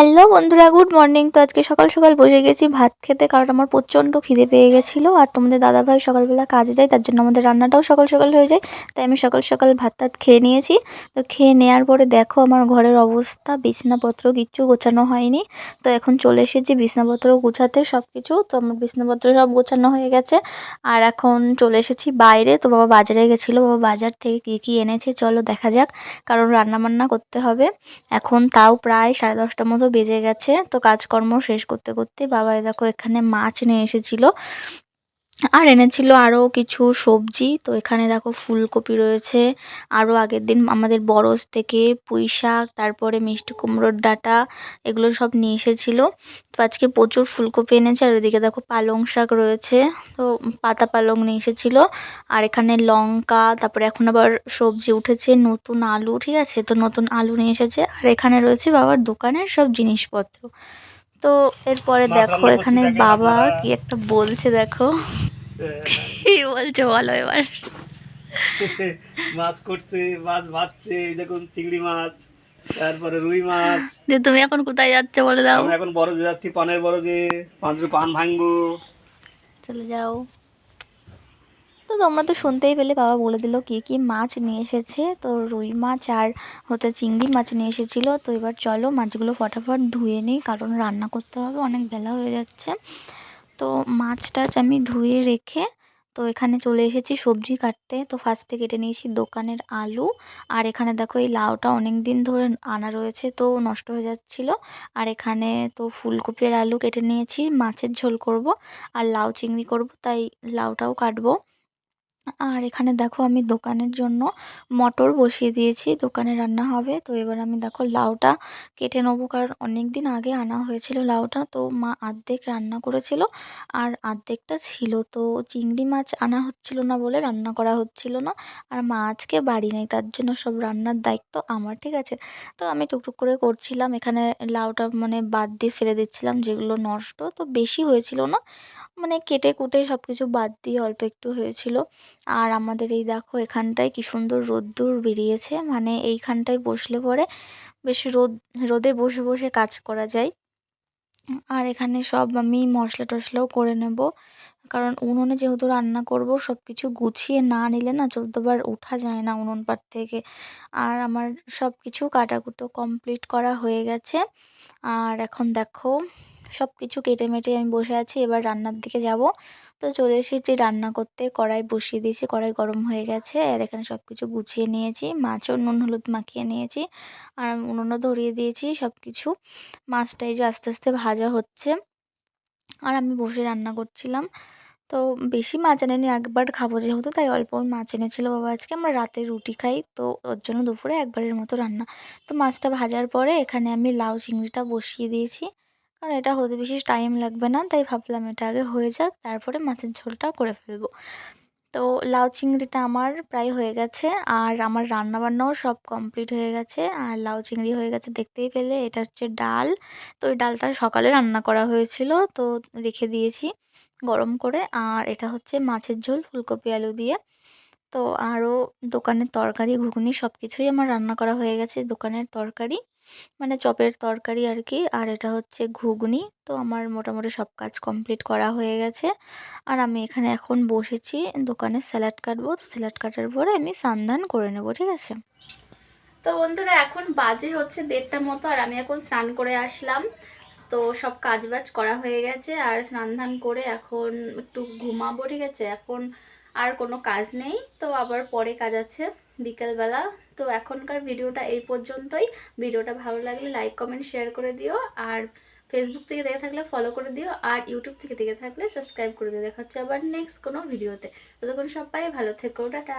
Hello বন্ধুরা, good morning. তো আজকে সকাল সকাল বসে গেছি, ভাত খেতে, কারণ আমার প্রচণ্ড খিদে পেয়ে গেছিল। আর তোমাদের দাদাভাই সকালবেলা কাজে যায়, তার জন্য আমাদের রান্নাটাও সকাল সকাল হয়ে যায়, তাই আমি সকাল সকাল ভাত টাত খেয়ে নিয়েছি। তো খেয়ে নেওয়ার পরে দেখো আমার ঘরের অবস্থা, বিছনাপত্র কিচ্ছু গোছানো হয়নি। তো এখন চলে এসেছি বিছনাপত্র গোছাতে সব কিছু তো আমার বিছনাপত্র সব গোছানো হয়ে গেছে। আর এখন চলে এসেছি বাইরে, তো বাবা বাজারে গেছিল, বাবা বাজার থেকে কী কী এনেছে, চলো দেখা যাক। কারণ রান্না বান্না করতে হবে। এখন তাও প্রায় সাড়ে দশটার মতো বেজে গেছে। তো কাজকর্ম শেষ করতে করতে বাবা দেখো এখানে মাছ নিয়ে এসেছিল। আর এনেছিল আরও কিছু সবজি। তো এখানে দেখো ফুলকপি রয়েছে। আরও আগের দিন আমাদের বরজ থেকে পুঁই শাক তারপরে মিষ্টি কুমড়োর ডাঁটা এগুলো সব নিয়ে এসেছিল। তো আজকে প্রচুর ফুলকপি এনেছে। আর ওইদিকে দেখো পালং শাক রয়েছে। তো পাতা পালং নিয়ে এসেছিল। আর এখানে লঙ্কা তারপরে এখন আবার সবজি উঠেছে নতুন আলু ঠিক আছে? তো নতুন আলু নিয়ে এসেছে। আর এখানে রয়েছে বাবার দোকানের সব জিনিসপত্র। তো এরপরে দেখো এখানে বাবা কি একটা বলছে দেখো। কি বলছো বলো এবার? মাছ করছে মাছ ভাজছে এই দেখুন চিংড়ি মাছ তারপরে রুই মাছ। যে তুমি এখন কোথায় যাচ্ছ বলে দাও। আমরা এখন বড় যাচ্ছি পানের বড় যে পাঁচ পান ভাঙবো। চলে যাও। তো তোমরা তো শুনতেই পেলে বাবা বলে দিল কি কি মাছ নিয়ে এসেছে। তো রুই মাছ আর হচ্ছে চিংড়ি মাছ নিয়ে এসেছিল। তো এবার চলো মাছগুলো ফটাফট ধুয়ে নিই কারণ রান্না করতে হবে অনেক বেলা হয়ে যাচ্ছে। তো মাছ টাছ আমি ধুয়ে রেখে তো এখানে চলে এসেছি সবজি কাটতে। তো ফার্স্টে কেটে নিয়েছি দোকানের আলু। আর এখানে দেখো এই লাউটা অনেক দিন ধরে আনা রয়েছে তো নষ্ট হয়ে যাচ্ছিল। আর এখানে তো ফুলকপির আলু কেটে নিয়েছি, মাছের ঝোল করব আর লাউ চিংড়ি করব, তাই লাউটাও কাটবো। আর এখানে দেখো আমি দোকানের জন্য মটর বসিয়ে দিয়েছি, দোকানে রান্না হবে। তো এবার আমি দেখো লাউটা কেটে নেব, কারণ অনেক দিন আগে আনা হয়েছিল লাউটা। তো মা আর্ধেক রান্না করেছিল আর আর্ধেকটা ছিল। তো চিংড়ি মাছ আনা হচ্ছিল না বলে রান্না করা হচ্ছিল না। আর মা আজকে বাড়ি নেই, তার জন্য সব রান্নার দায়িত্ব আমার, ঠিক আছে? তো আমি টুকটুক করে করছিলাম, এখানে লাউটা মানে বাদ দিয়ে ফেলে দিচ্ছিলাম, যেগুলো নষ্ট। তো বেশি হয়েছিল না মানে কেটে কুটে সব কিছু বাদ দিয়ে অল্প একটু হয়েছিল। আর আমাদের এই দেখো এখানটায় কি সুন্দর রোদ্দুর বেরিয়েছে। মানে এইখানটায় বসলে পরে বেশ রোদ, রোদে বসে বসে কাজ করা যায়। আর এখানে সব আমি মশলা টশলাও করে নেব। কারণ উনুনে যেহেতু রান্না করব সব কিছু গুছিয়ে না নিলে না চৌদ্দবার ওঠা যায় না উনুন পাট থেকে। আর আমার সব কিছু কাটাকুটো কমপ্লিট করা হয়ে গেছে। আর এখন দেখো সব কিছু কেটে মেটে আমি বসে আছি, এবার রান্নার দিকে যাব। তো চলে এসেছি রান্না করতে, কড়াই বসিয়ে দিয়েছি, কড়াই গরম হয়ে গেছে, আর এখানে সব কিছু গুছিয়ে নিয়েছি, মাছও নুন হলুদ মাখিয়ে নিয়েছি, আর আমি উনুনও ধরিয়ে দিয়েছি সব কিছু মাছটাই যে আস্তে আস্তে ভাজা হচ্ছে, আর আমি বসে রান্না করছিলাম। তো বেশি মাছ এনেনি একবার খাব যেহেতু, তাই অল্প মাছ এনেছিল বাবা আজকে, আমরা রাতে রুটি খাই, তো ওর জন্য দুপুরে একবারের মতো রান্না। তো মাছটা ভাজার পরে এখানে আমি লাউ চিংড়িটা বসিয়ে দিয়েছি কারণ এটা হতে বেশি টাইম লাগবে না, তাই ভাবলাম এটা আগে হয়ে যাক, তারপরে মাছের ঝোলটা করে ফেলব। তো লাউ চিংড়িটা আমার প্রায় হয়ে গেছে, আর আমার রান্না বান্নাও সব কমপ্লিট হয়ে গেছে, আর লাউ চিংড়ি হয়ে গেছে দেখতেই পেলে, এটা হচ্ছে ডাল। তো ওই ডালটা সকালে রান্না করা হয়েছিল, তো রেখে দিয়েছি গরম করে, আর এটা হচ্ছে মাছের ঝোল, ফুলকপি, আলু দিয়ে। তো আরও দোকানের তরকারি, ঘুগনি সব কিছুই আমার রান্না করা হয়ে গেছে, দোকানের তরকারি। মানে চপের তরকারি আর কি আর এটা হচ্ছে ঘুগনি। তো আমার মোটামুটি সব কাজ কমপ্লিট করা হয়ে গেছে। আর আমি এখানে এখন বসেছি দোকানে স্যালাড কাটবো। তো স্যালাড কাটার পরে আমি স্নান করে নেব, ঠিক আছে? তো বন্ধুরা, এখন বাজে হচ্ছে দেড়টা মতো আর আমি এখন স্নান করে আসলাম। তো সব কাজ বাজ করা হয়ে গেছে। আর স্নান ধান করে এখন একটু ঘুমাবো, ঠিক আছে? এখন আর কোনো কাজ নেই। তো আবার পরে কাজ আছে বিকেলবেলা। তো এখনকার ভিডিওটা এই পর্যন্তই। ভিডিওটা ভালো লাগলে লাইক কমেন্ট শেয়ার করে দিও। আর ফেসবুক থেকে দেখে থাকলে ফলো করে দিও। আর ইউটিউব থেকে দেখে থাকলে সাবস্ক্রাইব করে দিও। দেখা হচ্ছে আবার নেক্সট কোনো ভিডিওতে। ততক্ষণ সবাই ভালো থেকো। টাটা।